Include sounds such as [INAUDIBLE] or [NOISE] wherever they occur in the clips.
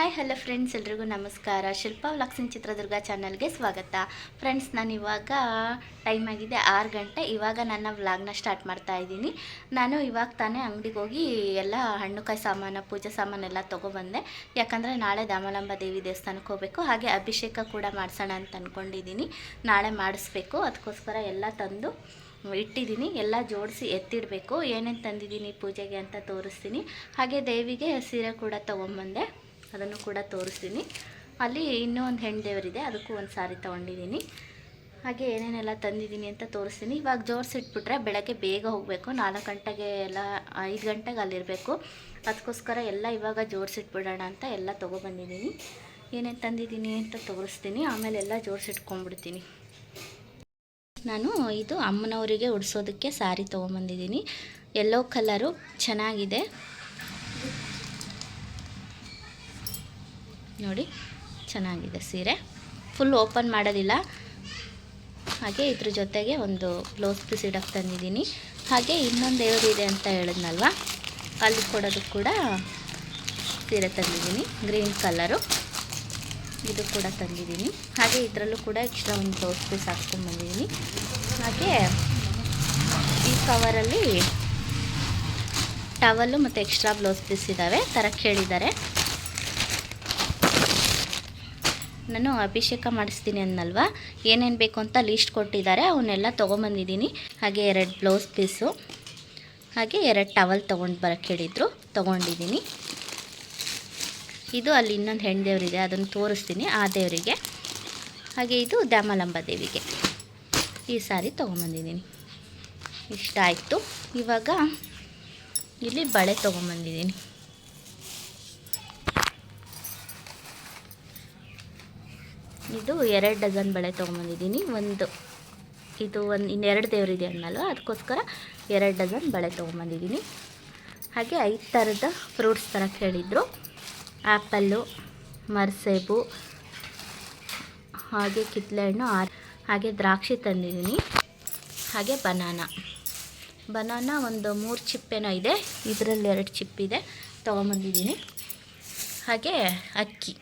Hi hello friends ಎಲ್ರಿಗೂ ನಮಸ್ಕಾರ. ಶಿಲ್ಪಾ ಲಕ್ಷ್ಮಿ ಚಿತ್ರದುರ್ಗ ಚಾನಲ್ಗೆ ಸ್ವಾಗತ. ಫ್ರೆಂಡ್ಸ್ ನಾನು ಇವಾಗ ಟೈಮ್ ಆಗಿದೆ ಆರು ಗಂಟೆ. ಇವಾಗ ನನ್ನ ವ್ಲಾಗ್ನ ಸ್ಟಾರ್ಟ್ ಮಾಡ್ತಾ ಇದ್ದೀನಿ. ನಾನು ಇವಾಗ ತಾನೇ ಅಂಗಡಿಗೆ ಹೋಗಿ ಎಲ್ಲ ಹಣ್ಣು ಕಾಯಿ ಸಾಮಾನು, ಪೂಜೆ ಸಾಮಾನೆಲ್ಲ ತೊಗೊಬಂದೆ. ಯಾಕಂದರೆ ನಾಳೆ ದಾಮಲಂಬ ದೇವಿ ದೇವಸ್ಥಾನಕ್ಕೆ ಹೋಗಬೇಕು. ಹಾಗೆ ಅಭಿಷೇಕ ಕೂಡ ಮಾಡಿಸೋಣ ಅಂತ ಅಂದ್ಕೊಂಡಿದ್ದೀನಿ ನಾಳೆ ಮಾಡಿಸ್ಬೇಕು. ಅದಕ್ಕೋಸ್ಕರ ಎಲ್ಲ ತಂದು ಇಟ್ಟಿದ್ದೀನಿ. ಎಲ್ಲ ಜೋಡಿಸಿ ಎತ್ತಿಡಬೇಕು. ಏನೇನು ತಂದಿದ್ದೀನಿ ಪೂಜೆಗೆ ಅಂತ ತೋರಿಸ್ತೀನಿ. ಹಾಗೆ ದೇವಿಗೆ ಸೀರೆ ಕೂಡ ತೊಗೊಂಬಂದೆ. ಅದನ್ನು ಕೂಡ ತೋರಿಸ್ತೀನಿ. ಅಲ್ಲಿ ಇನ್ನೂ ಒಂದು ಹೆಣ್ಣು ದೇವರಿದೆ, ಅದಕ್ಕೂ ಒಂದು ಸಾರಿ ತೊಗೊಂಡಿದ್ದೀನಿ. ಹಾಗೆ ಏನೇನೆಲ್ಲ ತಂದಿದ್ದೀನಿ ಅಂತ ತೋರಿಸ್ತೀನಿ. ಇವಾಗ ಜೋಡಿಸಿಟ್ಬಿಟ್ರೆ ಬೆಳಗ್ಗೆ ಬೇಗ ಹೋಗಬೇಕು. ನಾಲ್ಕು ಗಂಟೆಗೆ ಎಲ್ಲ, ಐದು ಗಂಟೆಗೆ ಅಲ್ಲಿರಬೇಕು. ಅದಕ್ಕೋಸ್ಕರ ಎಲ್ಲ ಇವಾಗ ಜೋಡಿಸಿಟ್ಬಿಡೋಣ ಅಂತ ಎಲ್ಲ ತೊಗೊಬಂದಿದ್ದೀನಿ. ಏನೇನು ತಂದಿದ್ದೀನಿ ಅಂತ ತೋರಿಸ್ತೀನಿ. ಆಮೇಲೆ ಎಲ್ಲ ಜೋಡಿಸಿಟ್ಕೊಂಡ್ಬಿಡ್ತೀನಿ ನಾನು ಇದು ಅಮ್ಮನವರಿಗೆ ಉಡಿಸೋದಕ್ಕೆ ಸ್ಯಾರಿ ತೊಗೊಂಬಂದಿದ್ದೀನಿ. ಎಲ್ಲೋ ಕಲರು ಚೆನ್ನಾಗಿದೆ. ನೋಡಿ, ಚೆನ್ನಾಗಿದೆ ಸೀರೆ. ಫುಲ್ ಓಪನ್ ಮಾಡೋದಿಲ್ಲ. ಹಾಗೆ ಇದ್ರ ಜೊತೆಗೆ ಒಂದು ಬ್ಲೌಸ್ ಪೀಸ್ ಇಡಕ್ಕೆ ತಂದಿದ್ದೀನಿ. ಹಾಗೆ ಇನ್ನೊಂದು ಇದೆ ಅಂತ ಹೇಳಿದ್ನಲ್ವ? ಅಲ್ಲಿ ಕೊಡೋದು ಕೂಡ ಸೀರೆ ತಂದಿದ್ದೀನಿ, ಗ್ರೀನ್ ಕಲರು. ಇದು ಕೂಡ ತಂದಿದ್ದೀನಿ. ಹಾಗೆ ಇದರಲ್ಲೂ ಕೂಡ ಎಕ್ಸ್ಟ್ರಾ ಒಂದು ಬ್ಲೌಸ್ ಪೀಸ್ ಹಾಕ್ಕೊಂಡ್ಬಂದಿದ್ದೀನಿ ಹಾಗೆ ಈ ಕವರಲ್ಲಿ ಟವಲ್ಲು ಮತ್ತು ಎಕ್ಸ್ಟ್ರಾ ಬ್ಲೌಸ್ ಪೀಸ್ ಇದ್ದಾವೆ ತರಕ್ಕೆ ಹೇಳಿದ್ದಾರೆ. ನಾನು ಅಭಿಷೇಕ ಮಾಡಿಸ್ತೀನಿ ಅನ್ನಲ್ವಾ? ಏನೇನು ಬೇಕು ಅಂತ ಲೀಸ್ಟ್ ಕೊಟ್ಟಿದ್ದಾರೆ, ಅವನ್ನೆಲ್ಲ ತೊಗೊಂಬಂದಿದ್ದೀನಿ. ಹಾಗೆ ಎರಡು ಬ್ಲೌಸ್ ಪೀಸು ಹಾಗೆ ಎರಡು ಟವಲ್ ತೊಗೊಂಡು ಬರೋಕ್ಕೆ ಹೇಳಿದರು, ತೊಗೊಂಡಿದ್ದೀನಿ. ಇದು ಅಲ್ಲಿ ಇನ್ನೊಂದು ಹೆಣ್ಣು ದೇವರಿದೆ ಅದನ್ನು ತೋರಿಸ್ತೀನಿ ಆ ದೇವರಿಗೆ. ಹಾಗೆ ಇದು ದ್ಯಾಮಲಂಬ ದೇವಿಗೆ. ಈ ಸಾರಿ ತೊಗೊಂಬಂದಿದ್ದೀನಿ. ಇಷ್ಟ ಆಯಿತು ಇವಾಗ ಇಲ್ಲಿ ಬಳೆ ತೊಗೊಂಬಂದಿದ್ದೀನಿ. ಇದು ಎರಡು ಡಜನ್ ಬಳೆ ತೊಗೊಂಬಂದಿದ್ದೀನಿ. ಒಂದು ಇದು ಒಂದು ಇನ್ನೆರಡು ದೇವರಿದೆ ಅಂದಲ್ವ ಅದಕ್ಕೋಸ್ಕರ ಎರಡು ಡಜನ್ ಬಳೆ ತೊಗೊಂಬಂದಿದ್ದೀನಿ. ಹಾಗೆ ಐದು ಥರದ ಫ್ರೂಟ್ಸ್ ಥರ ಕೇಳಿದರು. ಆ್ಯಪಲ್ಲು ಮರಸೇಬು, ಹಾಗೆ ಕಿತ್ತಳೆಹಣ್ಣು ಆರ್ ಹಾಗೆ ದ್ರಾಕ್ಷಿ ತಂದಿದ್ದೀನಿ. ಹಾಗೆ ಬನಾನ. ಬನಾನ ಒಂದು ಮೂರು ಚಿಪ್ಪೇನೋ ಇದೆ. ಇದರಲ್ಲಿ ಎರಡು ಚಿಪ್ಪಿದೆ. ತೊಗೊಂಬಂದಿದ್ದೀನಿ. ಹಾಗೆ ಅಕ್ಕಿ.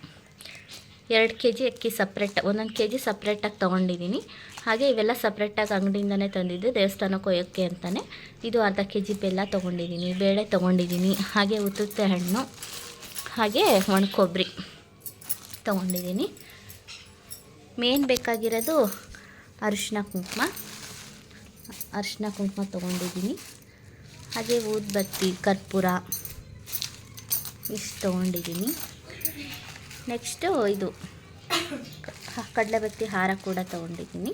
ಎರಡು ಕೆ ಜಿ ಅಕ್ಕಿ ಸಪ್ರೇಟ್ ಒಂದೊಂದು ಕೆ ಜಿ ಸಪ್ರೇಟಾಗಿ ತೊಗೊಂಡಿದ್ದೀನಿ ಹಾಗೆ ಇವೆಲ್ಲ ಸಪ್ರೇಟಾಗಿ ಅಂಗಡಿಯಿಂದನೇ ತಂದಿದ್ದು ದೇವಸ್ಥಾನಕ್ಕೆ ಒಯ್ಯೋಕ್ಕೆ ಅಂತಲೇ ಇದು ಅರ್ಧ ಕೆ ಜಿ ಬೆಲ್ಲ ತೊಗೊಂಡಿದ್ದೀನಿ ಬೇಳೆ ತೊಗೊಂಡಿದ್ದೀನಿ ಹಾಗೆ ಉತ್ತುತ್ತೆ ಹಣ್ಣು, ಹಾಗೆ ಒಣ ಕೊಬ್ಬರಿ ತೊಗೊಂಡಿದ್ದೀನಿ ಮೇನ್ ಬೇಕಾಗಿರೋದು ಅರಿಶಿನ ಕುಂಕುಮ ಅರಿಶಿನ ಕುಂಕುಮ ತೊಗೊಂಡಿದ್ದೀನಿ ಹಾಗೆ ಊದ್ಬತ್ತಿ, ಕರ್ಪೂರ ಇಷ್ಟು ತೊಗೊಂಡಿದ್ದೀನಿ ನೆಕ್ಸ್ಟು ಇದು [COUGHS] ಕಡಲೆಬತ್ತಿ ಹಾರ ಕೂಡ ತೊಗೊಂಡಿದ್ದೀನಿ.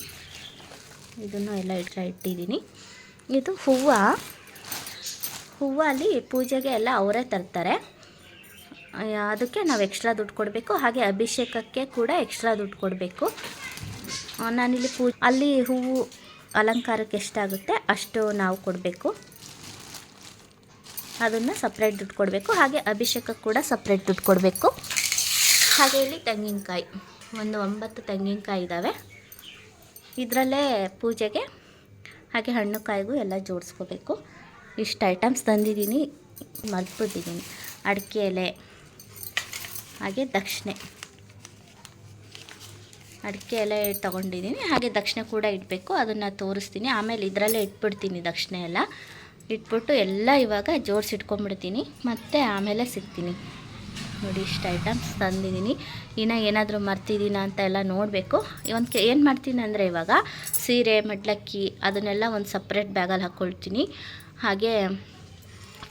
ಇದನ್ನು ಎಲ್ಲ ಇಟ್ಟ ಇಟ್ಟಿದ್ದೀನಿ. ಇದು ಹೂವು. ಹೂವು ಅಲ್ಲಿ ಪೂಜೆಗೆ ಎಲ್ಲ ಅವರೇ ತರ್ತಾರೆ. ಅದಕ್ಕೆ ನಾವು ಎಕ್ಸ್ಟ್ರಾ ದುಡ್ಡು ಕೊಡಬೇಕು. ಹಾಗೆ ಅಭಿಷೇಕಕ್ಕೆ ಕೂಡ ಎಕ್ಸ್ಟ್ರಾ ದುಡ್ಡು ಕೊಡಬೇಕು. ನಾನಿಲ್ಲಿ ಪೂ, ಅಲ್ಲಿ ಹೂವು ಅಲಂಕಾರಕ್ಕೆ ಎಷ್ಟಾಗುತ್ತೆ ಅಷ್ಟು ನಾವು ಕೊಡಬೇಕು. ಅದನ್ನು ಸಪ್ರೇಟ್ ದುಡ್ಡು ಕೊಡಬೇಕು. ಹಾಗೆ ಅಭಿಷೇಕಕ್ಕೆ ಕೂಡ ಸಪ್ರೇಟ್ ದುಡ್ಡು ಕೊಡಬೇಕು. ಹಾಗೆ ಇಲ್ಲಿ ತೆಂಗಿನಕಾಯಿ, ಒಂದು ಒಂಬತ್ತು ತೆಂಗಿನಕಾಯಿ ಇದ್ದಾವೆ ಇದರಲ್ಲೇ ಪೂಜೆಗೆ ಹಾಗೆ ಹಣ್ಣು ಕಾಯಿಗೂ ಎಲ್ಲ ಜೋಡಿಸ್ಕೋಬೇಕು. ಇಷ್ಟು ಐಟಮ್ಸ್ ತಂದಿದ್ದೀನಿ ಮಲ್ಪಿದ್ದೀನಿ ಅಡಿಕೆ ಎಲೆ, ಹಾಗೆ ದಕ್ಷಿಣೆ. ಅಡಿಕೆ ಎಲೆ ತೊಗೊಂಡಿದ್ದೀನಿ, ಹಾಗೆ ದಕ್ಷಿಣೆ ಕೂಡ ಇಡಬೇಕು. ಅದನ್ನು ತೋರಿಸ್ತೀನಿ. ಆಮೇಲೆ ಇದರಲ್ಲೇ ಇಟ್ಬಿಡ್ತೀನಿ ದಕ್ಷಿಣೆ ಎಲ್ಲ. ಇಟ್ಬಿಟ್ಟು ಎಲ್ಲ ಇವಾಗ ಜೋಡಿಸಿಟ್ಕೊಂಡ್ಬಿಡ್ತೀನಿ ಮತ್ತು ಆಮೇಲೆ ಸಿಗ್ತೀನಿ. ನೋಡಿ ಇಷ್ಟು ಐಟಮ್ಸ್ ತಂದಿದ್ದೀನಿ. ಇನ್ನು ಏನಾದರೂ ಮರ್ತಿದ್ದೀನ ಅಂತ ಎಲ್ಲ ನೋಡಬೇಕು. ಒಂದು ಕೆ ಏನು ಮಾಡ್ತೀನಿ ಅಂದರೆ ಇವಾಗ ಸೀರೆ, ಮಡ್ಲಕ್ಕಿ ಅದನ್ನೆಲ್ಲ ಒಂದು ಸಪ್ರೇಟ್ ಬ್ಯಾಗಲ್ಲಿ ಹಾಕ್ಕೊಳ್ತೀನಿ ಹಾಗೆ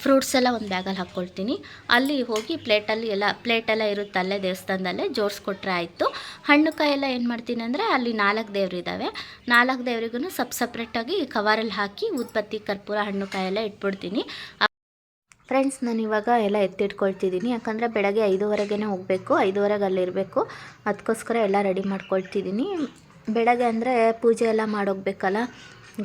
ಫ್ರೂಟ್ಸ್ ಎಲ್ಲ ಒಂದು ಬ್ಯಾಗಲ್ಲಿ ಹಾಕ್ಕೊಳ್ತೀನಿ ಅಲ್ಲಿ ಹೋಗಿ ಪ್ಲೇಟಲ್ಲಿ ಎಲ್ಲ ಪ್ಲೇಟೆಲ್ಲ ಇರುತ್ತೆ ಅಲ್ಲೇ ದೇವಸ್ಥಾನದಲ್ಲೇ ಜೋಡಿಸ್ಕೊಟ್ರೆ ಆಯಿತು. ಹಣ್ಣು ಕಾಯೆಲ್ಲ ಎಲ್ಲ ಏನು ಮಾಡ್ತೀನಿ ಅಂದರೆ ಅಲ್ಲಿ ನಾಲ್ಕು ದೇವರಿದ್ದಾವೆ ನಾಲ್ಕು ದೇವರಿಗೂ ಸಪ್ ಸಪ್ರೇಟಾಗಿ ಕವರಲ್ಲಿ ಹಾಕಿ ಉತ್ಪತ್ತಿ, ಕರ್ಪೂರ, ಹಣ್ಣು ಕಾಯೆಲ್ಲ ಎಲ್ಲ ಇಟ್ಬಿಡ್ತೀನಿ. ಫ್ರೆಂಡ್ಸ್, ನಾನು ಇವಾಗ ಎಲ್ಲ ಎತ್ತಿಟ್ಕೊಳ್ತಿದ್ದೀನಿ ಯಾಕಂದರೆ ಬೆಳಗ್ಗೆ ಐದುವರೆಗೇ ಹೋಗಬೇಕು ಐದುವರೆಗೆ ಅಲ್ಲಿರಬೇಕು ಅದಕ್ಕೋಸ್ಕರ ಎಲ್ಲ ರೆಡಿ ಮಾಡ್ಕೊಳ್ತಿದ್ದೀನಿ ಬೆಳಗ್ಗೆ ಅಂದರೆ ಪೂಜೆ ಎಲ್ಲ ಮಾಡೋಗ್ಬೇಕಲ್ಲ,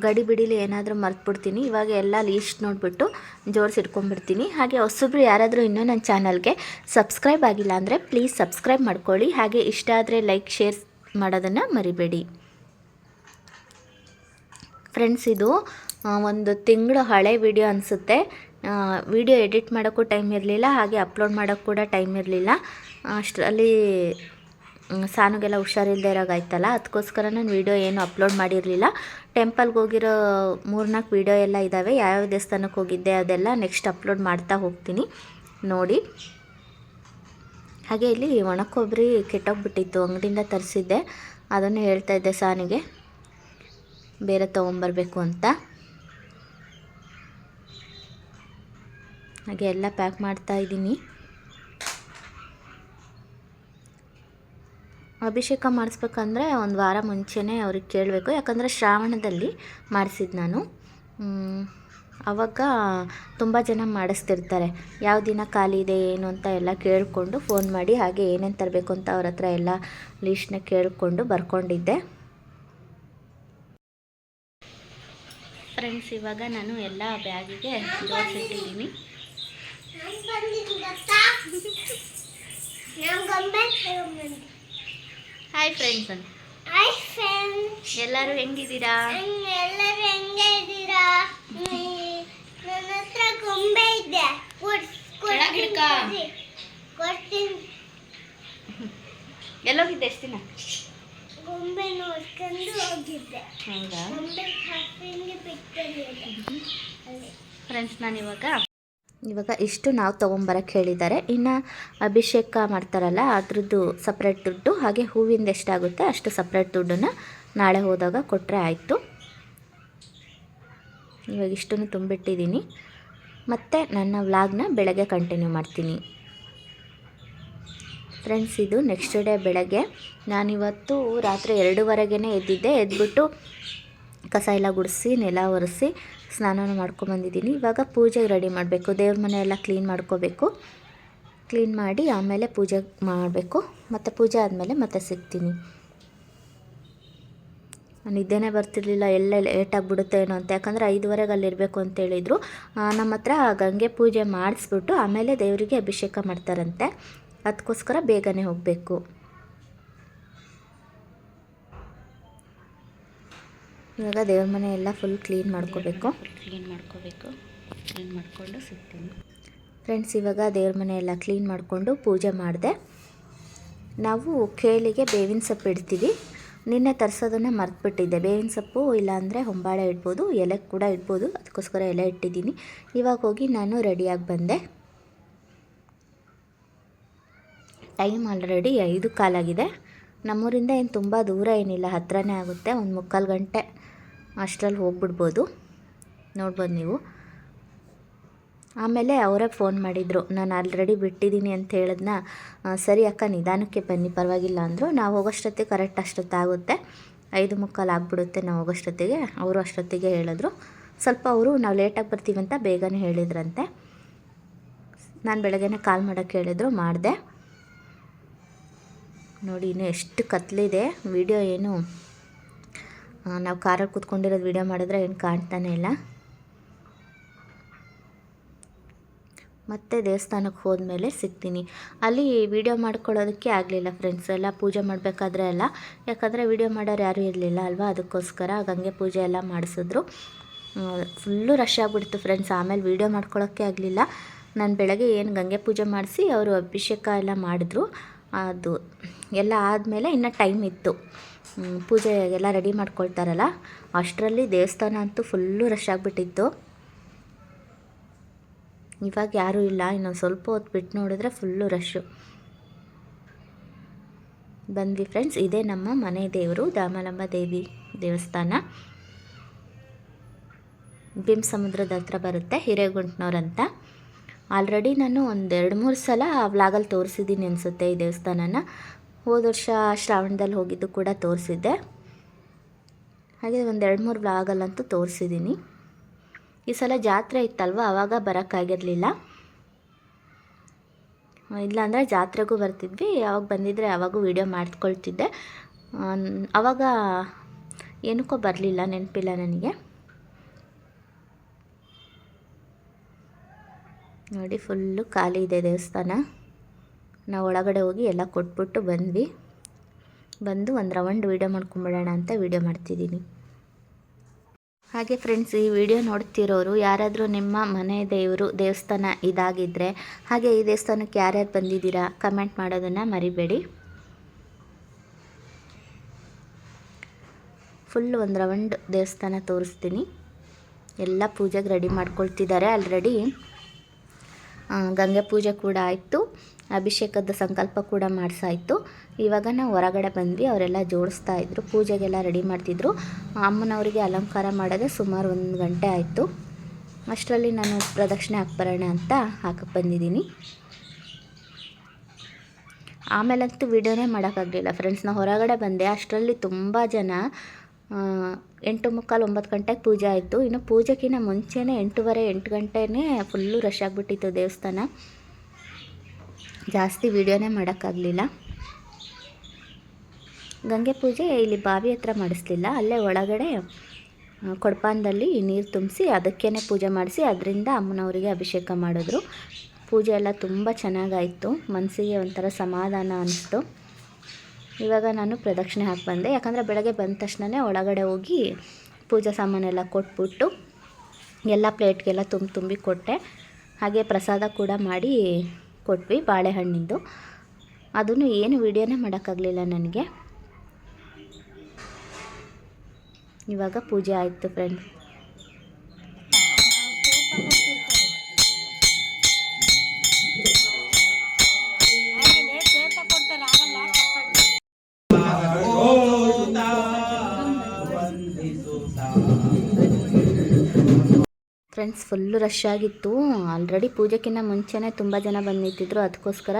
ಗಡಿ ಬಿಡಿಲಿ ಏನಾದರೂ ಮರ್ತ್ಬಿಡ್ತೀನಿ. ಇವಾಗ ಎಲ್ಲ ಲೀಸ್ಟ್ ನೋಡಿಬಿಟ್ಟು ಜೋಡಿಸಿಟ್ಕೊಂಡ್ಬಿಡ್ತೀನಿ ಹಾಗೆ ಹೊಸಬ್ರು ಯಾರಾದರೂ ಇನ್ನೂ ನನ್ನ ಚಾನಲ್ಗೆ ಸಬ್ಸ್ಕ್ರೈಬ್ ಆಗಿಲ್ಲ ಅಂದರೆ ಪ್ಲೀಸ್ ಸಬ್ಸ್ಕ್ರೈಬ್ ಮಾಡ್ಕೊಳ್ಳಿ. ಹಾಗೆ ಇಷ್ಟ ಆದರೆ ಲೈಕ್ ಶೇರ್ ಮಾಡೋದನ್ನು ಮರಿಬೇಡಿ. ಫ್ರೆಂಡ್ಸ್, ಇದು ಒಂದು ತಿಂಗಳು ಹಳೆ ವಿಡಿಯೋ ಅನಿಸುತ್ತೆ. ವಿಡಿಯೋ ಎಡಿಟ್ ಮಾಡೋಕ್ಕೂ ಟೈಮ್ ಇರಲಿಲ್ಲ, ಹಾಗೆ ಅಪ್ಲೋಡ್ ಮಾಡೋಕ್ಕೆ ಕೂಡ ಟೈಮ್ ಇರಲಿಲ್ಲ. ಅಷ್ಟರಲ್ಲಿ ಸಾನುಗೆಲ್ಲ ಹುಷಾರಿಲ್ಲದೆ ಇರೋಗಾಯ್ತಲ್ಲ ಅದಕ್ಕೋಸ್ಕರ ನಾನು ವೀಡಿಯೋ ಏನು ಅಪ್ಲೋಡ್ ಮಾಡಿರಲಿಲ್ಲ. ಟೆಂಪಲ್ಗೆ ಹೋಗಿರೋ ಮೂರ್ನಾಲ್ಕು ವೀಡಿಯೋ ಎಲ್ಲ ಇದ್ದಾವೆ ಯಾವ್ಯಾವ ದೇವಸ್ಥಾನಕ್ಕೆ ಹೋಗಿದ್ದೆ ಅದೆಲ್ಲ ನೆಕ್ಸ್ಟ್ ಅಪ್ಲೋಡ್ ಮಾಡ್ತಾ ಹೋಗ್ತೀನಿ, ನೋಡಿ. ಹಾಗೆ ಇಲ್ಲಿ ಒಣಕೊಬ್ಬರಿ ಕೆಟ್ಟೋಗ್ಬಿಟ್ಟಿತ್ತು, ಅಂಗಡಿಯಿಂದ ತರಿಸಿದ್ದೆ, ಅದನ್ನು ಹೇಳ್ತಾ ಇದ್ದೆ ಸಾನಿಗೆ, ಬೇರೆ ತೊಗೊಂಬರ್ಬೇಕು ಅಂತ. ಹಾಗೆ ಎಲ್ಲ ಪ್ಯಾಕ್ ಮಾಡ್ತಾ ಇದ್ದೀನಿ. ಅಭಿಷೇಕ ಮಾಡಿಸ್ಬೇಕಂದ್ರೆ ಒಂದು ವಾರ ಮುಂಚೆನೇ ಅವ್ರಿಗೆ ಕೇಳಬೇಕು. ಯಾಕಂದರೆ ಶ್ರಾವಣದಲ್ಲಿ ಮಾಡಿಸಿದ್ದು ನಾನು. ಆವಾಗ ತುಂಬ ಜನ ಮಾಡಿಸ್ತಿರ್ತಾರೆ. ಯಾವ ದಿನ ಖಾಲಿ ಇದೆ, ಏನು ಅಂತ ಎಲ್ಲ ಕೇಳಿಕೊಂಡು ಫೋನ್ ಮಾಡಿ ಹಾಗೆ ಏನೇನು ತರಬೇಕು ಅಂತ ಅವ್ರ ಹತ್ರ ಎಲ್ಲ ಲೀಸ್ಟ್ನ ಕೇಳಿಕೊಂಡು ಬರ್ಕೊಂಡಿದ್ದೆ. ಫ್ರೆಂಡ್ಸ್ ಇವಾಗ ನಾನು ಎಲ್ಲ ಬ್ಯಾಗಿಗೆ ಜೋಡಿಸಿಟ್ಟಿದ್ದೀನಿ. ಹಾಯ್ ಫ್ರೆಂಡ್ಸ್ ಅಂತ ಹಾಯ್ ಫ್ರೆಂಡ್ಸ್ ಎಲ್ಲರೂ ಹೆಂಗಿದ್ದೀರಾ? ಎಲ್ಲರೂ ಹೆಂಗೆ ಇದ್ದೀರಾ. ನನ್ನ ಹತ್ರ ಗೊಂಬೆ ಇದೆ. ಕೊಡ್- ಕೊಡ್ತೀನಿ. ಎಲ್ಲೋಗಿದ್ದೆ ಎಷ್ಟು ದಿನ? ಗೊಂಬೆ ನೋಡ್ಕೊಂಡು ಹೋಗಿದ್ದೆ. ಹೌದಾ? ಗೊಂಬೆ ಬಿಟ್ಟಲ್ಲಿ ಅಲ್ಲಿ. ಫ್ರೆಂಡ್ಸ್ ನಾನು ಇವಾಗ ಇವಾಗ ಇಷ್ಟು ನಾವು ತೊಗೊಂಬರಕ್ಕೆ ಹೇಳಿದ್ದಾರೆ. ಇನ್ನು ಅಭಿಷೇಕ ಮಾಡ್ತಾರಲ್ಲ, ಅದ್ರದ್ದು ಸಪ್ರೇಟ್ ದುಡ್ಡು, ಹಾಗೆ ಹೂವಿಂದ ಎಷ್ಟಾಗುತ್ತೆ ಅಷ್ಟು ಸಪ್ರೇಟ್ ದುಡ್ಡನ್ನು ನಾಳೆ ಹೋದಾಗ ಕೊಟ್ಟರೆ ಆಯಿತು. ಇವಾಗ ಇಷ್ಟನ್ನು ತುಂಬಿಟ್ಟಿದ್ದೀನಿ. ಮತ್ತು ನನ್ನ ವ್ಲಾಗ್ನ ಬೆಳಗ್ಗೆ ಕಂಟಿನ್ಯೂ ಮಾಡ್ತೀನಿ. ಫ್ರೆಂಡ್ಸ್ ಇದು ನೆಕ್ಸ್ಟ್ ಡೇ ಬೆಳಗ್ಗೆ. ನಾನಿವತ್ತು ರಾತ್ರಿ ಎರಡೂವರೆಗೇ ಎದ್ದಿದ್ದೆ. ಎದ್ಬಿಟ್ಟು ಕಸ ಎಲ್ಲ ಗುಡಿಸಿ, ನೆಲ ಒರೆಸಿ ಸ್ನಾನನ ಮಾಡ್ಕೊಂಬಂದಿದ್ದೀನಿ ಇವಾಗ ಪೂಜೆಗೆ ರೆಡಿ ಮಾಡಬೇಕು. ದೇವ್ರ ಮನೆ ಎಲ್ಲ ಕ್ಲೀನ್ ಮಾಡ್ಕೋಬೇಕು. ಕ್ಲೀನ್ ಮಾಡಿ ಆಮೇಲೆ ಪೂಜೆ ಮಾಡಬೇಕು. ಮತ್ತು ಪೂಜೆ ಆದಮೇಲೆ ಮತ್ತೆ ಸಿಗ್ತೀನಿ. ನಿದ್ದೆನೇ ಬರ್ತಿರ್ಲಿಲ್ಲ. ಎಲ್ಲ ಲೇಟಾಗಿಬಿಡುತ್ತೆ ಏನೋ ಅಂತ. ಯಾಕಂದರೆ ಐದುವರೆಗೆ ಅಲ್ಲಿರಬೇಕು ಅಂತ ಹೇಳಿದರು. ನಮ್ಮ ಹತ್ರ ಗಂಗೆ ಪೂಜೆ ಮಾಡಿಸ್ಬಿಟ್ಟು ಆಮೇಲೆ ದೇವರಿಗೆ ಅಭಿಷೇಕ ಮಾಡ್ತಾರಂತೆ. ಅದಕ್ಕೋಸ್ಕರ ಬೇಗನೆ ಹೋಗಬೇಕು. ಇವಾಗ ದೇವ್ರ ಮನೆ ಎಲ್ಲ ಫುಲ್ ಕ್ಲೀನ್ ಮಾಡ್ಕೋಬೇಕು. ಕ್ಲೀನ್ ಮಾಡ್ಕೋಬೇಕು. ಕ್ಲೀನ್ ಮಾಡಿಕೊಂಡು ಸಿಗ್ತೀನಿ ಫ್ರೆಂಡ್ಸ್ ಇವಾಗ ದೇವ್ರ ಮನೆ ಎಲ್ಲ ಕ್ಲೀನ್ ಮಾಡಿಕೊಂಡು ಪೂಜೆ ಮಾಡಿದೆ. ನಾವು ಕೇಳಿಗೆ ಬೇವಿನ ಸೊಪ್ಪು ಇಡ್ತೀವಿ. ನಿನ್ನೆ ತರಿಸೋದನ್ನು ಮರ್ತುಬಿಟ್ಟಿದ್ದೆ. ಬೇವಿನ ಸೊಪ್ಪು ಇಲ್ಲಾಂದರೆ ಹೊಂಬಾಳೆ ಇಡ್ಬೋದು ಎಲೆ ಕೂಡ ಇಡ್ಬೋದು. ಅದಕ್ಕೋಸ್ಕರ ಎಲೆ ಇಟ್ಟಿದ್ದೀನಿ. ಇವಾಗ ಹೋಗಿ ನಾನು ರೆಡಿಯಾಗಿ ಬಂದೆ. ಟೈಮ್ ಆಲ್ರೆಡಿ ಐದು ಕಾಲಾಗಿದೆ. ನಮ್ಮೂರಿಂದ ಏನು ತುಂಬ ದೂರ ಏನಿಲ್ಲ ಹತ್ತಿರನೇ ಆಗುತ್ತೆ, ಒಂದು ಮುಕ್ಕಾಲು ಗಂಟೆ ಅಷ್ಟರಲ್ಲಿ ಹೋಗ್ಬಿಡ್ಬೋದು. ನೋಡ್ಬೋದು ನೀವು. ಆಮೇಲೆ ಅವರೇ ಫೋನ್ ಮಾಡಿದರು, ನಾನು ಆಲ್ರೆಡಿ ಬಿಟ್ಟಿದ್ದೀನಿ ಅಂತ ಹೇಳಿದ್ನ ಸರಿ ಅಕ್ಕ, ನಿಧಾನಕ್ಕೆ ಬನ್ನಿ, ಪರವಾಗಿಲ್ಲ ಅಂದರು. ನಾವು ಹೋಗೋಷ್ಟೊತ್ತಿಗೆ ಕರೆಕ್ಟ್ ಅಷ್ಟೊತ್ತಾಗುತ್ತೆ ಐದು ಮುಕ್ಕಾಲು ಆಗ್ಬಿಡುತ್ತೆ ನಾವು ಹೋಗೋಷ್ಟೊತ್ತಿಗೆ. ಅವರು ಅಷ್ಟೊತ್ತಿಗೆ ಹೇಳಿದ್ರು. ಸ್ವಲ್ಪ ಅವರು, ನಾವು ಲೇಟಾಗಿ ಬರ್ತೀವಿ ಅಂತ ಬೇಗನೆ ಹೇಳಿದ್ರಂತೆ. ನಾನು ಬೆಳಗ್ಗೆನೇ ಕಾಲ್ ಮಾಡೋಕ್ಕೆ ಹೇಳಿದರು, ಮಾಡಿದೆ. ನೋಡಿ, ಇನ್ನು ಎಷ್ಟು ಕತ್ಲಿದೆ. ವಿಡಿಯೋ ಏನು ನಾವು ಕಾರಲ್ಲಿ ಕೂತ್ಕೊಂಡಿರೋದು ವಿಡಿಯೋ ಮಾಡಿದ್ರೆ ಏನು ಕಾಣ್ತಾನೆ ಇಲ್ಲ. ಮತ್ತೆ ದೇವಸ್ಥಾನಕ್ಕೆ ಹೋದ್ಮೇಲೆ ಸಿಗ್ತೀನಿ. ಅಲ್ಲಿ ವಿಡಿಯೋ ಮಾಡ್ಕೊಳ್ಳೋದಕ್ಕೆ ಆಗಲಿಲ್ಲ ಫ್ರೆಂಡ್ಸ್. ಎಲ್ಲ ಪೂಜೆ ಮಾಡಬೇಕಾದ್ರೆ ಎಲ್ಲ ಯಾಕಂದರೆ ವಿಡಿಯೋ ಮಾಡೋರು ಯಾರೂ ಇರಲಿಲ್ಲ ಅಲ್ವಾ? ಅದಕ್ಕೋಸ್ಕರ ಗಂಗೆ ಪೂಜೆ ಎಲ್ಲ ಮಾಡಿಸಿದ್ರು. ಫುಲ್ಲು ರಶ್ ಆಗಿಬಿಡ್ತು ಫ್ರೆಂಡ್ಸ್. ಆಮೇಲೆ ವಿಡಿಯೋ ಮಾಡ್ಕೊಳ್ಳೋಕ್ಕೆ ಆಗಲಿಲ್ಲ. ನಾನು ಬೆಳಗ್ಗೆ ಏನು ಗಂಗೆ ಪೂಜೆ ಮಾಡಿಸಿ ಅವರು ಅಭಿಷೇಕ ಎಲ್ಲ ಮಾಡಿದ್ರು. ಅದು ಎಲ್ಲ ಆದಮೇಲೆ ಇನ್ನೂ ಟೈಮ್ ಇತ್ತು. ಹ್ಮ್, ಪೂಜೆ ಎಲ್ಲ ರೆಡಿ ಮಾಡ್ಕೊಳ್ತಾರಲ್ಲ ಅಷ್ಟರಲ್ಲಿ ದೇವಸ್ಥಾನ ಅಂತೂ ಫುಲ್ಲು ರಶ್ ಆಗಿಬಿಟ್ಟಿತ್ತು. ಇವಾಗ ಯಾರೂ ಇಲ್ಲ ಇನ್ನೊಂದು ಸ್ವಲ್ಪ ಹೊತ್ತು ಬಿಟ್ಟು ನೋಡಿದ್ರೆ ಫುಲ್ಲು ರಶ್ಶು ಬಂದ್ವಿ ಫ್ರೆಂಡ್ಸ್ ಇದೇ ನಮ್ಮ ಮನೆ ದೇವರು ದಾಮಲಂಬ ದೇವಿ ದೇವಸ್ಥಾನ. ಭೀಮ್ ಸಮುದ್ರದ ಹತ್ರ ಬರುತ್ತೆ ಹಿರೇಗುಂಟ್ನವ್ರಂತ. ಆಲ್ರೆಡಿ ನಾನು ಒಂದೆರಡು ಮೂರು ಸಲ ವ್ಲಾಗಲ್ಲಿ ತೋರಿಸಿದ್ದೀನಿ ಅನಿಸುತ್ತೆ ಈ ದೇವಸ್ಥಾನನ. ಹೋದ ವರ್ಷ ಶ್ರಾವಣದಲ್ಲಿ ಹೋಗಿದ್ದು ಕೂಡ ತೋರಿಸಿದ್ದೆ. ಹಾಗೆ ಒಂದು ಎರಡು ಮೂರು ವ್ಲಾಗಲ್ಲಂತೂ ತೋರಿಸಿದ್ದೀನಿ. ಈ ಸಲ ಜಾತ್ರೆ ಇತ್ತಲ್ವ? ಆವಾಗ ಬರೋಕ್ಕಾಗಿರಲಿಲ್ಲ. ಇಲ್ಲಾಂದರೆ ಜಾತ್ರೆಗೂ ಬರ್ತಿದ್ವಿ. ಯಾವಾಗ ಬಂದಿದ್ದರೆ ಯಾವಾಗೂ ವೀಡಿಯೋ ಮಾಡ್ಕೊಳ್ತಿದ್ದೆ. ಆವಾಗ ಏನಕ್ಕೋ ಬರಲಿಲ್ಲ, ನೆನಪಿಲ್ಲ ನನಗೆ. ನೋಡಿ, ಫುಲ್ಲು ಖಾಲಿ ಇದೆ ದೇವಸ್ಥಾನ. ನಾವು ಒಳಗಡೆ ಹೋಗಿ ಎಲ್ಲ ಕೊಟ್ಬಿಟ್ಟು ಬಂದ್ವಿ. ಬಂದು ಒಂದು ರೌಂಡ್ ವೀಡಿಯೋ ಮಾಡ್ಕೊಂಬಿಡೋಣ ಅಂತ ವೀಡಿಯೋ ಮಾಡ್ತಿದ್ದೀನಿ. ಹಾಗೆ ಫ್ರೆಂಡ್ಸ್, ಈ ವಿಡಿಯೋ ನೋಡ್ತಿರೋರು ಯಾರಾದರೂ ನಿಮ್ಮ ಮನೆ ದೇವರು, ದೇವಸ್ಥಾನ ಇದಾಗಿದ್ದರೆ ಹಾಗೆ ಈ ದೇವಸ್ಥಾನಕ್ಕೆ ಯಾರ್ಯಾರು ಬಂದಿದ್ದೀರಾ, ಕಮೆಂಟ್ ಮಾಡೋದನ್ನು ಮರಿಬೇಡಿ. ಫುಲ್ ಒಂದು ರೌಂಡ್ ದೇವಸ್ಥಾನ ತೋರಿಸ್ತೀನಿ. ಎಲ್ಲ ಪೂಜೆಗೆ ರೆಡಿ ಮಾಡ್ಕೊಳ್ತಿದ್ದಾರೆ ಆಲ್ರೆಡಿ. ಗಂಗೆ ಪೂಜೆ ಕೂಡ ಆಯಿತು, ಅಭಿಷೇಕದ ಸಂಕಲ್ಪ ಕೂಡ ಮಾಡಿಸಾಯಿತು. ಇವಾಗ ನಾವು ಹೊರಗಡೆ ಬಂದ್ವಿ, ಅವರೆಲ್ಲ ಜೋಡಿಸ್ತಾ ಇದ್ದರು ಪೂಜೆಗೆಲ್ಲ ರೆಡಿ ಮಾಡ್ತಿದ್ರು. ಅಮ್ಮನವರಿಗೆ ಅಲಂಕಾರ ಮಾಡೋದೇ ಸುಮಾರು ಒಂದು ಗಂಟೆ ಆಯಿತು. ಅಷ್ಟರಲ್ಲಿ ನಾನು ಪ್ರದಕ್ಷಿಣೆ ಹಾಕ್ಬರೋಣ ಅಂತ ಹಾಕಕ್ಕೆ ಬಂದಿದ್ದೀನಿ. ಆಮೇಲಂತೂ ವಿಡಿಯೋನೇ ಮಾಡೋಕ್ಕಾಗಲಿಲ್ಲ ಫ್ರೆಂಡ್ಸ್ ನಾನು ಹೊರಗಡೆ ಬಂದೆ, ಅಷ್ಟರಲ್ಲಿ ತುಂಬ ಜನ ಎಂಟು ಮುಕ್ಕಾಲು ಒಂಬತ್ತು ಗಂಟೆಗೆ ಪೂಜೆ ಆಯಿತು. ಇನ್ನು ಪೂಜೆಗಿಂತ ಮುಂಚೆನೇ ಎಂಟೂವರೆ, ಎಂಟು ಗಂಟೆನೇ ಫುಲ್ಲು ರಶ್ ಆಗಿಬಿಟ್ಟಿತ್ತು ದೇವಸ್ಥಾನ. ಜಾಸ್ತಿ ವಿಡಿಯೋನೇ ಮಾಡೋಕ್ಕಾಗಲಿಲ್ಲ. ಗಂಗೆ ಪೂಜೆ ಇಲ್ಲಿ ಬಾವಿ ಹತ್ರ ಮಾಡಿಸ್ಲಿಲ್ಲ. ಅಲ್ಲೇ ಒಳಗಡೆ ಕೊಡಪಾನದಲ್ಲಿ ನೀರು ತುಂಬಿಸಿ ಅದಕ್ಕೇ ಪೂಜೆ ಮಾಡಿಸಿ ಅದರಿಂದ ಅಮ್ಮನವರಿಗೆ ಅಭಿಷೇಕ ಮಾಡಿದ್ರು. ಪೂಜೆ ಎಲ್ಲ ತುಂಬ ಚೆನ್ನಾಗಾಯಿತು. ಮನಸ್ಸಿಗೆ ಒಂಥರ ಸಮಾಧಾನ ಅನಿಸ್ತು. ಇವಾಗ ನಾನು ಪ್ರದಕ್ಷಿಣೆ ಹಾಕಿ ಬಂದೆ. ಯಾಕಂದರೆ ಬೆಳಗ್ಗೆ ಬಂದ ತಕ್ಷಣವೇ ಒಳಗಡೆ ಹೋಗಿ ಪೂಜಾ ಸಾಮಾನೆಲ್ಲ ಕೊಟ್ಬಿಟ್ಟು ಎಲ್ಲ ಪ್ಲೇಟ್ಗೆಲ್ಲ ತುಂಬಿ ತುಂಬಿ ಕೊಟ್ಟೆ. ಹಾಗೆ ಪ್ರಸಾದ ಕೂಡ ಮಾಡಿ ಕೊಟ್ವಿ ಬಾಳೆಹಣ್ಣಿಂದು. ಅದನ್ನು ಏನು ವಿಡಿಯೋನೇ ಮಾಡೋಕ್ಕಾಗಲಿಲ್ಲ ನನಗೆ. ಇವಾಗ ಪೂಜೆ ಆಯಿತು ಫ್ರೆಂಡ್ ಫ್ರೆಂಡ್ಸ್ ಫುಲ್ಲು ರಶ್ ಆಗಿತ್ತು. ಆಲ್ರೆಡಿ ಪೂಜೆಕ್ಕಿಂತ ಮುಂಚೆನೇ ತುಂಬ ಜನ ಬಂದು ಅದಕ್ಕೋಸ್ಕರ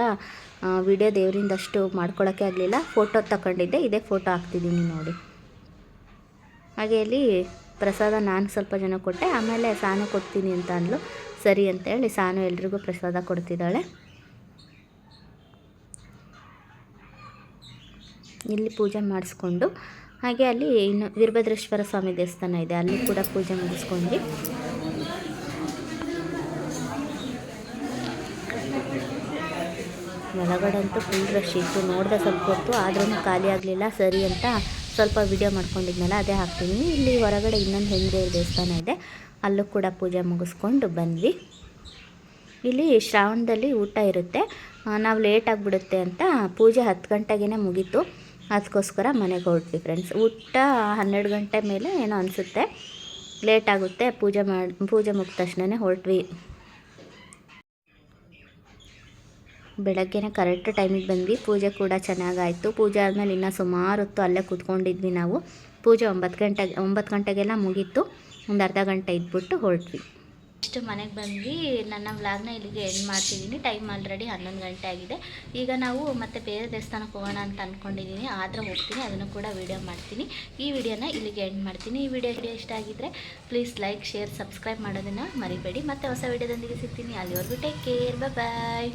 ವಿಡಿಯೋ ದೇವರಿಂದ ಅಷ್ಟು ಮಾಡ್ಕೊಳ್ಳೋಕ್ಕೆ ಆಗಲಿಲ್ಲ. ಫೋಟೋ ತಗೊಂಡಿದ್ದೆ ಇದೇ ಫೋಟೋ ಹಾಕ್ತಿದ್ದೀನಿ ನೋಡಿ. ಹಾಗೆ ಇಲ್ಲಿ ಪ್ರಸಾದ ನಾನು ಸ್ವಲ್ಪ ಜನ ಕೊಟ್ಟೆ. ಆಮೇಲೆ ಸಾನು ಕೊಡ್ತೀನಿ ಅಂತ ಅಂದ್ಲು. ಸರಿ ಅಂತೇಳಿ ಸಾನು ಎಲ್ರಿಗೂ ಪ್ರಸಾದ ಕೊಡ್ತಿದ್ದಾಳೆ. ಇಲ್ಲಿ ಪೂಜೆ ಮಾಡಿಸ್ಕೊಂಡು, ಹಾಗೆ ಅಲ್ಲಿ ಇನ್ನು ವೀರಭದ್ರೇಶ್ವರ ಸ್ವಾಮಿ ದೇವಸ್ಥಾನ ಇದೆ. ಅಲ್ಲಿ ಕೂಡ ಪೂಜೆ ಮುಗಿಸ್ಕೊಂಡ್ವಿ ಒಳಗಡೆ ಅಂತೂ ಫುಲ್ ರಶ್ ಇತ್ತು. ನೋಡಿದೆ ಸ್ವಲ್ಪ ಹೊತ್ತು ಆದ್ರೂ ಖಾಲಿ ಆಗಲಿಲ್ಲ, ಸರಿ ಅಂತ ಸ್ವಲ್ಪ ವಿಡಿಯೋ ಮಾಡ್ಕೊಂಡಿದ್ನಲ್ಲ, ಅದೇ ಹಾಕ್ತೀನಿ. ಇಲ್ಲಿ ಹೊರಗಡೆ ಇನ್ನೊಂದು ಹೆಂಗದೇವ್ರ ದೇವಸ್ಥಾನ ಇದೆ. ಅಲ್ಲೂ ಕೂಡ ಪೂಜೆ ಮುಗಿಸ್ಕೊಂಡು ಬಂದ್ವಿ. ಇಲ್ಲಿ ಶ್ರಾವಣದಲ್ಲಿ ಊಟ ಇರುತ್ತೆ. ನಾವು ಲೇಟ್ ಆಗಿಬಿಡುತ್ತೆ ಅಂತ ಪೂಜೆ ಹತ್ತು ಗಂಟೆಗೇ ಮುಗೀತು. ಅದಕ್ಕೋಸ್ಕರ ಮನೆಗೆ ಹೊರಟ್ವಿ ಫ್ರೆಂಡ್ಸ್ ಊಟ ಹನ್ನೆರಡು ಗಂಟೆ ಮೇಲೆ ಏನೋ ಅನಿಸುತ್ತೆ. ಲೇಟ್ ಆಗುತ್ತೆ. ಪೂಜೆ ಮಾಡಿ, ಪೂಜೆ ಮುಗಿದ ತಕ್ಷಣವೇ ಹೊರಟ್ವಿ. ಬೆಳಗ್ಗೆನೇ ಕರೆಕ್ಟ್ ಟೈಮಿಗೆ ಬಂದ್ವಿ. ಪೂಜೆ ಕೂಡ ಚೆನ್ನಾಗಾಯಿತು. ಪೂಜೆ ಆದಮೇಲೆ ಇನ್ನೂ ಸುಮಾರು ಹೊತ್ತು ಅಲ್ಲೇ ಕೂತ್ಕೊಂಡಿದ್ವಿ ನಾವು. ಪೂಜೆ ಒಂಬತ್ತು ಗಂಟೆಗೆ ಒಂಬತ್ತು ಗಂಟೆಗೆಲ್ಲ ಮುಗೀತು. ಒಂದು ಅರ್ಧ ಗಂಟೆ ಇದ್ಬಿಟ್ಟು ಹೊರಟ್ವಿ. ಇಷ್ಟು ಮನೆಗೆ ಬಂದ್ವಿ. ನನ್ನ ವ್ಲಾಗ್ನ ಇಲ್ಲಿಗೆ ಎಂಡ್ ಮಾಡ್ತಿದ್ದೀನಿ ಟೈಮ್ ಆಲ್ರೆಡಿ ಹನ್ನೊಂದು ಗಂಟೆ ಆಗಿದೆ. ಈಗ ನಾವು ಮತ್ತೆ ಬೇರೆ ದೇವಸ್ಥಾನಕ್ಕೆ ಹೋಗೋಣ ಅಂತ ಅಂದ್ಕೊಂಡಿದ್ದೀನಿ ಆದರೆ ಹೋಗ್ತೀನಿ. ಅದನ್ನು ಕೂಡ ವೀಡಿಯೋ ಮಾಡ್ತೀನಿ. ಈ ವಿಡಿಯೋನ ಇಲ್ಲಿಗೆ ಎಂಡ್ ಮಾಡ್ತೀನಿ. ಈ ವಿಡಿಯೋ ವಿಡಿಯೋ ಇಷ್ಟ ಆಗಿದ್ದರೆ ಪ್ಲೀಸ್ ಲೈಕ್ ಶೇರ್ ಸಬ್ಸ್ಕ್ರೈಬ್ ಮಾಡೋದನ್ನು ಮರಿಬೇಡಿ. ಮತ್ತೆ ಹೊಸ ವಿಡಿಯೋದೊಂದಿಗೆ ಸಿಗ್ತೀನಿ. ಅಲ್ಲಿವರೆಗೂ ಟೇಕ್ ಕೇರ್ ಬಾಯ್